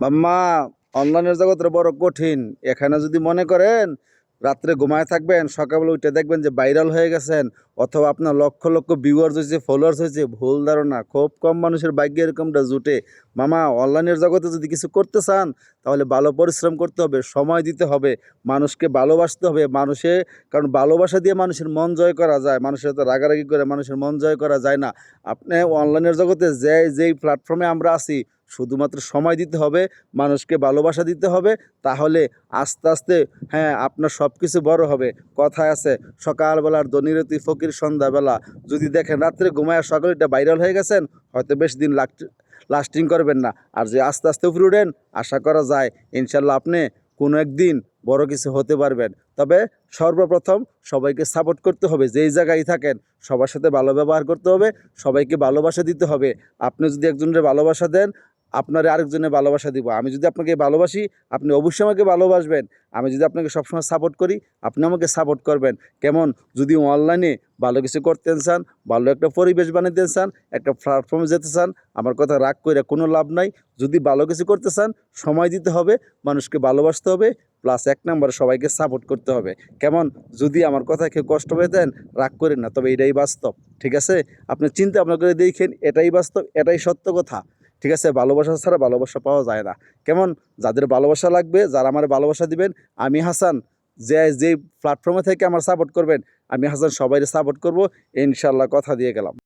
মাম্মা অনলাইনের জগতের বড় কঠিন। এখানে যদি মনে করেন, রাত্রে ঘুমায় থাকবেন, সকালবেলা উঠে দেখবেন যে ভাইরাল হয়ে গেছেন, অথবা আপনার লক্ষ লক্ষ ভিউয়ার্স হয়েছে ফলোয়ার্স হয়েছে, ভুল ধারণা, খুব কম মানুষের ভাগ্যে এরকমটা জুটে। মামা অনলাইনের জগতে যদি কিছু করতে চান, তাহলে ভালো পরিশ্রম করতে হবে, সময় দিতে হবে, মানুষকে ভালোবাসতে হবে, মানুষে, কারণ ভালোবাসা দিয়ে মানুষের মন জয় করা যায়, মানুষের তো রাগারাগি করে মানুষের মন জয় করা যায় না। আপনি অনলাইনের জগতে যে, যেই প্ল্যাটফর্মে আমরা আছি শুধুমাত্র সময় দিতে হবে, মানুষকে ভালোবাসা দিতে হবে, তাহলে আস্তে আস্তে হ্যাঁ আপনার সব কিছু বড় হবে। কথায় আছে, সকালবেলার দনিরতি ফকির, সন্ধ্যাবেলা। যদি দেখেন রাত্রে ঘুমায় সকালে এটা ভাইরাল হয়ে গেছেন, হয়তো বেশ দিন লাস্টিং করবেন না। আর যে আস্তে আস্তে উপরে উঠেন, আশা করা যায় ইনশাল্লাহ আপনি কোনো একদিন বড় কিছু হতে পারবেন। তবে সর্বপ্রথম সবাইকে সাপোর্ট করতে হবে, যেই জায়গায় থাকেন, সবার সাথে ভালো ব্যবহার করতে হবে, সবাইকে ভালোবাসা দিতে হবে। আপনি যদি একজনের ভালোবাসা দেন আপনারে আরেকজনের ভালোবাসা দিব। আমি যদি আপনাকে ভালোবাসি, আপনি অবশ্যই আমাকে ভালোবাসবেন। আমি যদি আপনাকে সবসময় সাপোর্ট করি, আপনি আমাকে সাপোর্ট করবেন। কেমন? যদি অনলাইনে ভালো কিছু করতে চান, ভালো একটা পরিবেশ বানাতে চান, একটা প্ল্যাটফর্মে যেতে চান, আমার কথা রাগ করে কোনো লাভ নাই। যদি ভালো কিছু করতে চান, সময় দিতে হবে, মানুষকে ভালোবাসতে হবে প্লাস এক নম্বরে সবাইকে সাপোর্ট করতে হবে। কেমন? যদি আমার কথা কেউ কষ্ট পেয়ে দেন, রাগ করেন না, তবে এটাই বাস্তব, ঠিক আছে? আপনি চিন্তা ভাবনা করে দেখেন, এটাই বাস্তব, এটাই সত্য কথা। ঠিক আছে? ভালোবাসা ছাড়া ভালোবাসা পাওয়া যায় না। কেমন? যাদের ভালোবাসা লাগবে, যারা আমার ভালোবাসা দিবেন, আমি হাসান। যে যে প্ল্যাটফর্মে থেকে আমার সাপোর্ট করবেন, আমি হাসান সবাই সাপোর্ট করব। ইনশাল্লাহ কথা দিয়ে গেলাম।